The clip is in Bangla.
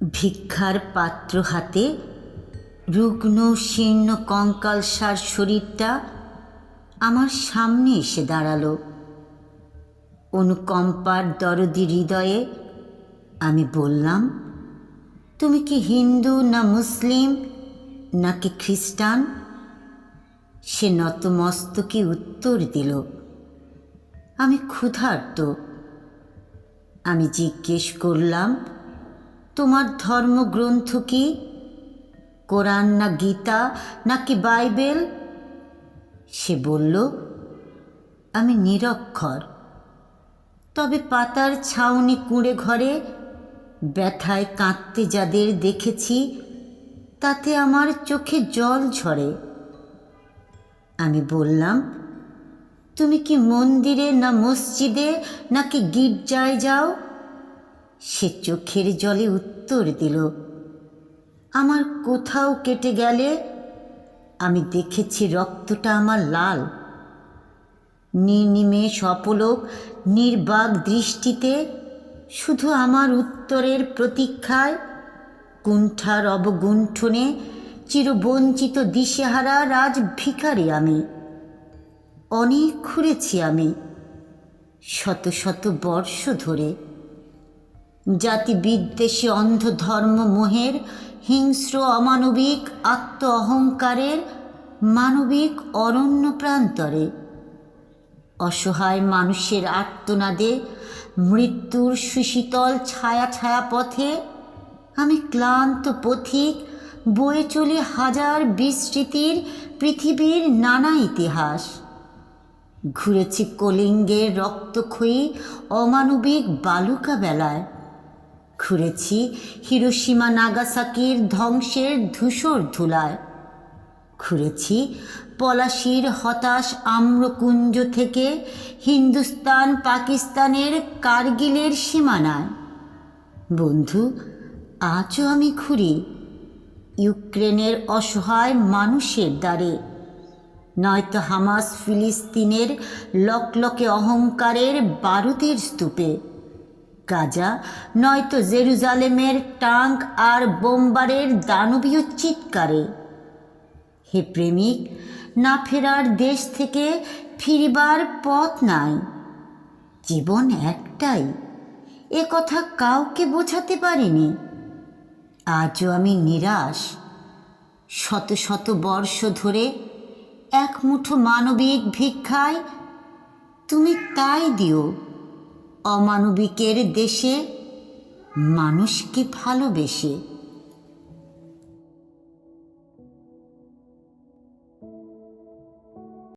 ভিক্ষার পাত্র হাতে, রুগ্ন, শীর্ণ কঙ্কালসার শরীরটা আমার সামনে এসে দাঁড়াল। অনুকম্পার দরদি হৃদয়ে আমি বললাম, তুমি কি হিন্দু না মুসলিম, নাকি খ্রিস্টান? সে নতমস্তকে উত্তর দিল, আমি ক্ষুধার্ত। আমি জিজ্ঞেস করলাম তোমার ধর্মগ্রন্থ কি? কোরআন না গীতা নাকি বাইবেল? সে বলল, আমি নিরক্ষর। তবে পাতার ছাউনি কুঁড়ে ঘরে ব্যথায় কাঁদতে যাদের দেখেছি, তাতে আমার চোখে জল ঝরে। আমি বললাম, তুমি কি মন্দিরে না মসজিদে নাকি গির্জায় যাও? সে চোখের জলে উত্তর দিল, আমার কোথাও কেটে গেলে আমি দেখেছি রক্তটা আমার লাল। নির্নিমেষ অপলোক, নির্বাক দৃষ্টিতে শুধু আমার উত্তরের প্রতীক্ষায় কুণ্ঠার অবগুণ্ঠনে চিরবঞ্চিত দিশেহারা রাজ ভিখারি আমি। অনেক ঘুরেছি আমি, শত শত বর্ষ ধরে। জাতি বিদ্বেষী অন্ধ ধর্ম মোহের হিংস্র অমানবিক আত্ম অহংকারের মানবিক অরণ্য প্রান্তরে। অসহায় মানুষের আর্তনাদে মৃত্যুর সুশীতল ছায়া ছায়া পথে আমি ক্লান্ত পথিক বয়ে চলি হাজার বিস্মৃতির পৃথিবীর নানা ইতিহাস। ঘুরেছি কলিঙ্গের রক্তক্ষয়ী অমানবিক বালুকা বেলায়। ঘুরেছি হিরোসীমা নাগাসাকির ধ্বংসের ধূসর ধুলায়। ঘুরেছি পলাশির হতাশ আম্রকুঞ্জ থেকে হিন্দুস্তান পাকিস্তানের কার্গিলের সীমানায়। বন্ধু, আজও আমি ঘুরি ইউক্রেনের অসহায় মানুষের দ্বারে। নয়তো হামাস ফিলিস্তিনের লকলকে অহংকারের বারুদের স্তূপে। গাজা, নয়তো জেরুজালেমের টাঙ্ক আর বোম্বারের দানবীয় চিৎকারে। হে প্রেমিক, না ফেরার দেশ থেকে ফিরিবার পথ নাই। জীবন একটাই, এ কথা কাউকে বোঝাতে পারিনি। আজও আমি নিরাশ। শত শত বর্ষ ধরে এক মুঠো মানবিক ভিক্ষায় তুমি তাই দিও। অমানবিকের দেশে মানুষকে ভালোবেসে